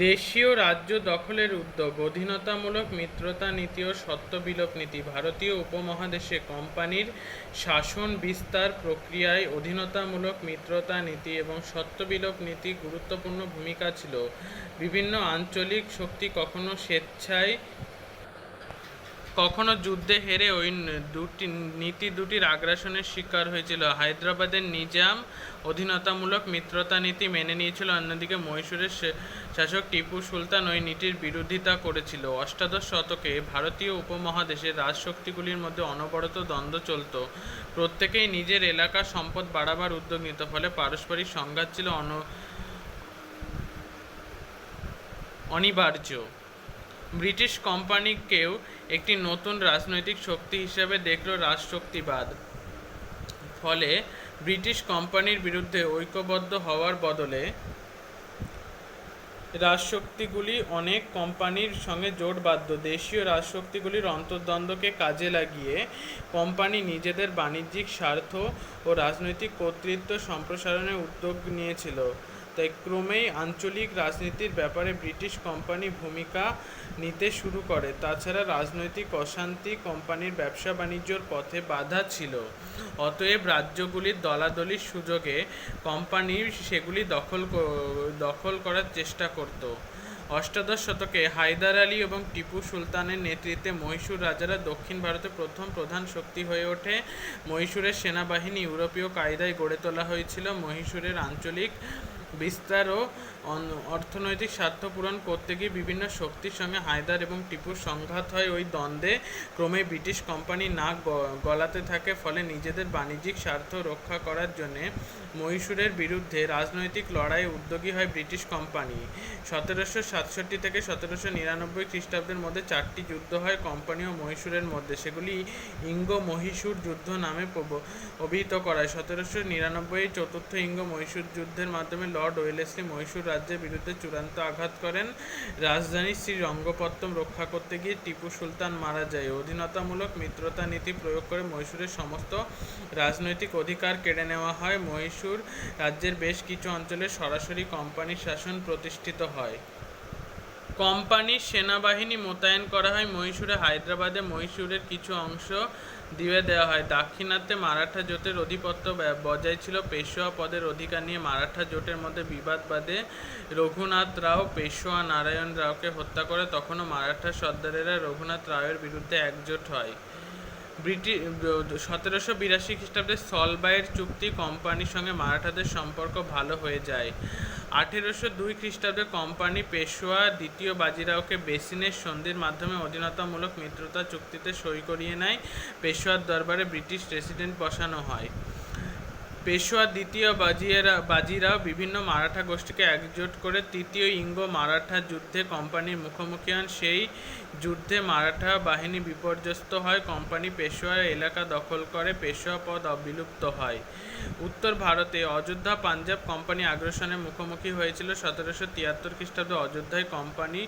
দেশীয় রাজ্য দখলের উদ্যোগ, অধীনতামূলক মিত্রতা নীতি ও সত্ত্ববিলোপ নীতি ভারতীয় উপমহাদেশে কোম্পানির শাসন বিস্তার প্রক্রিয়ায় অধীনতামূলক মিত্রতা নীতি এবং সত্ত্ববিলোপ নীতি গুরুত্বপূর্ণ ভূমিকা ছিল। বিভিন্ন আঞ্চলিক শক্তি কখনো স্বেচ্ছায় কখনো যুদ্ধে হেরে ওই দুটি নীতি দুটির আগ্রাসনের শিকার হয়েছিল। হায়দ্রাবাদের নিজাম অধীনতামূলক মিত্রতা নীতি মেনে নিয়েছিল, অন্যদিকে মহীশূরের শাসক টিপু সুলতান ওই নীতির বিরোধিতা করেছিল। অষ্টাদশ শতকে ভারতীয় উপমহাদেশের রাজশক্তিগুলির মধ্যে অনবরত দ্বন্দ্ব চলত। প্রত্যেকেই নিজের এলাকার সম্পদ বাড়াবার উদ্যোগ নিত, ফলে পারস্পরিক সংঘাত ছিল অন, অনিবার্য। ব্রিটিশ কোম্পানিকেও একটি নতুন রাজনৈতিক শক্তি হিসেবে দেখল রাজশক্তিবাদ ফলে ব্রিটিশ কোম্পানির বিরুদ্ধে ঐক্যবদ্ধ হওয়ার বদলে রাজশক্তিগুলি অনেক কোম্পানির সঙ্গে জোট বাঁধত দেশীয় রাজশক্তিগুলির অন্তর্দ্বন্দ্বকে কাজে লাগিয়ে কোম্পানি নিজেদের বাণিজ্যিক স্বার্থ ও রাজনৈতিক কর্তৃত্ব সম্প্রসারণের উদ্যোগ নিয়েছিল। তাই ক্রমেই আঞ্চলিক রাজনীতির ব্যাপারে ব্রিটিশ কোম্পানি ভূমিকা নিতে শুরু করে। তাছাড়া রাজনৈতিক অশান্তি কোম্পানির ব্যবসা বাণিজ্যর পথে বাধা ছিল। অতএব রাজ্যগুলির দলাদলির সুযোগে কোম্পানি সেগুলি দখল দখল করার চেষ্টা করত। অষ্টাদশ শতকে হায়দার আলী এবং টিপু সুলতানের নেতৃত্বে মহীশূর রাজারা দক্ষিণ ভারতে প্রথম প্রধান শক্তি হয়ে ওঠে। মহীশূরের সেনাবাহিনী ইউরোপীয় কায়দায় গড়ে তোলা হয়েছিল। মহীশূরের আঞ্চলিক বিস্তার ও অর্থনৈতিক স্বার্থ পূরণ করতে গিয়ে বিভিন্ন শক্তির সঙ্গে হায়দার এবং টিপুর সংঘাত হয়। ওই দ্বন্দ্বে ক্রমে ব্রিটিশ কোম্পানি নাক গলাতে থাকে, ফলে নিজেদের বাণিজ্যিক স্বার্থ রক্ষা করার জন্যে মহীশূরের বিরুদ্ধে রাজনৈতিক লড়াইয়ে উদ্যোগী হয় ব্রিটিশ কোম্পানি। সতেরোশো সাতষট্টি থেকে সতেরোশো নিরানব্বই খ্রিস্টাব্দের মধ্যে চারটি যুদ্ধ হয় কোম্পানি ও মহীশূরের মধ্যে। সেগুলি ইঙ্গ মহীশূর যুদ্ধ নামে অভিহিত করা হয়। সতেরোশো নিরানব্বই চতুর্থ ইঙ্গ মহীশূর যুদ্ধের মাধ্যমে লর্ড ওয়েলেসলি মহীশূর রাজ্যের বিরুদ্ধে চূড়ান্ত আঘাত করেন। রাজধানী শ্রীরঙ্গপত্তম রক্ষা করতে গিয়ে টিপু সুলতান মারা যায়। অধীনতামূলক মিত্রতা নীতি প্রয়োগ করে মহীশূরের সমস্ত রাজনৈতিক অধিকার কেড়ে নেওয়া হয়। মহীশূর রাজ্যের বেশ কিছু অঞ্চলে সরাসরি কোম্পানির শাসন প্রতিষ্ঠিত হয়। কোম্পানির সেনাবাহিনী মোতায়েন করা হয় মহীশূরে, হায়দ্রাবাদে মহীশূরের কিছু অংশ দিয়ে দেওয়া হয়। দাক্ষিণাত্যে মারাঠা জোটের অধিপত্য বজায় ছিল। পেশোয়া পদের অধিকার নিয়ে মারাঠা জোটের মধ্যে বিবাদ বাদে রঘুনাথ রাও পেশোয়া নারায়ণ রাওকে হত্যা করে। তখনও মারাঠা সর্দারেরা রঘুনাথ রাওয়ের বিরুদ্ধে একজোট হয়। ব্রিটিশ সতেরোশো বিরাশি খ্রিস্টাব্দে সলবাইয়ের চুক্তি কোম্পানির সঙ্গে মারাঠাদের সম্পর্ক ভালো হয়ে যায়। আঠেরোশো দুই খ্রিস্টাব্দে কোম্পানি পেশোয়া দ্বিতীয় বাজিরাওকে বেসিনের সন্ধির মাধ্যমে অধীনতামূলক মিত্রতা চুক্তিতে সই করিয়ে নেয়। পেশোয়ার দরবারে ব্রিটিশ রেসিডেন্ট বসানো হয়। পেশোয়া, দ্বিতীয় বাজিয়েরা, বাজিরাও বিভিন্ন মারাঠা গোষ্ঠীকে একজোট করে তৃতীয় ইঙ্গ মারাঠা যুদ্ধে কোম্পানির মুখোমুখি হন। সেই যুদ্ধে মারাঠা বাহিনী বিপর্যস্ত হয়, কোম্পানি পেশোয়া এলাকা দখল করে, পেশোয়া পদ বিলুপ্ত হয়। উত্তর ভারতে অযোধ্যা পাঞ্জাব কোম্পানি আগ্রাসনের মুখোমুখি হয়েছিল। সতেরোশো তিয়াত্তর খ্রিস্টাব্দে অযোধ্যায় কোম্পানি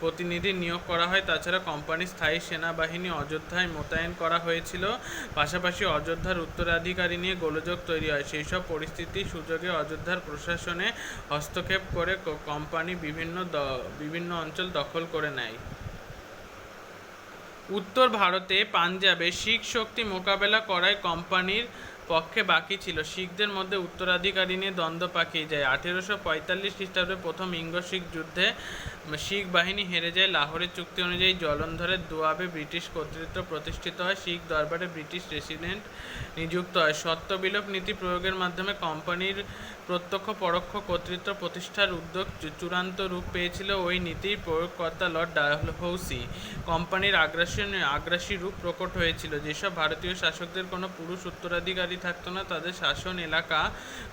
প্রতিনিধি নিয়োগ করা হয়। তাছাড়া কোম্পানির স্থায়ী সেনাবাহিনী অযোধ্যায় মোতায়েন করা হয়েছিল। পাশাপাশি অযোধ্যার উত্তরাধিকারী নিয়ে গোলযোগ তৈরি হয় সেই সব পরিস্থিতির সুযোগে অযোধ্যার প্রশাসনে হস্তক্ষেপ করে কোম্পানি বিভিন্ন বিভিন্ন অঞ্চল দখল করে নেয়। উত্তর ভারতে পাঞ্জাবে শিখ শক্তি মোকাবেলা করায় কোম্পানির পক্ষে বাকি ছিল। শিখদের মধ্যে উত্তরাধিকারী নিয়ে দ্বন্দ্ব পাকিয়ে যায়। আঠেরোশো পঁয়তাল্লিশ খ্রিস্টাব্দে প্রথম ইঙ্গ শিখ যুদ্ধে শিখ বাহিনী হেরে যায়। লাহোরের চুক্তি অনুযায়ী জলন্ধরের দোয়াবে ব্রিটিশ কর্তৃত্ব প্রতিষ্ঠিত হয়। শিখ দরবারে ব্রিটিশ রেসিডেন্ট নিযুক্ত হয়। সত্যবিলোপ নীতি প্রয়োগের মাধ্যমে কোম্পানির প্রত্যক্ষ পরোক্ষ কর্তৃত্ব প্রতিষ্ঠার উদ্যোগ চূড়ান্ত রূপ পেয়েছিল ওই নীতির প্রয়োগকর্তা লর্ড ডালহৌসি। কোম্পানির আগ্রাসন আগ্রাসী রূপ প্রকট হয়েছিল। যেসব ভারতীয় শাসকদের কোনো পুরুষ উত্তরাধিকারী থাকতো না, তাদের শাসন এলাকা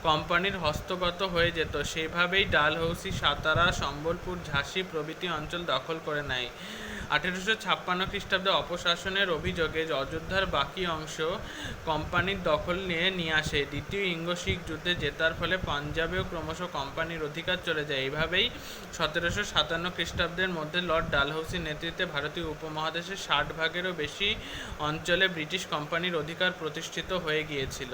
কোম্পানির হস্তগত হয়ে যেত। সেভাবেই ডালহৌসি, সাতারা, সম্বলপুর, ঝাঁসি প্রভৃতি অঞ্চল দখল করে নেয়। আঠেরোশো ছাপ্পান্ন খ্রিস্টাব্দে অপশাসনের অভিযোগে অযোধ্যার বাকি অংশ কোম্পানির দখল নিয়ে নিয়ে আসে। দ্বিতীয় ইঙ্গ শিখ যুদ্ধে জেতার ফলে পাঞ্জাবেও ক্রমশ কোম্পানির অধিকার চলে যায়। এইভাবেই সতেরোশো সাতান্ন খ্রিস্টাব্দের মধ্যে লর্ড ডালহৌসির নেতৃত্বে ভারতীয় উপমহাদেশের ষাট ভাগেরও বেশি অঞ্চলে ব্রিটিশ কোম্পানির অধিকার প্রতিষ্ঠিত হয়ে গিয়েছিল।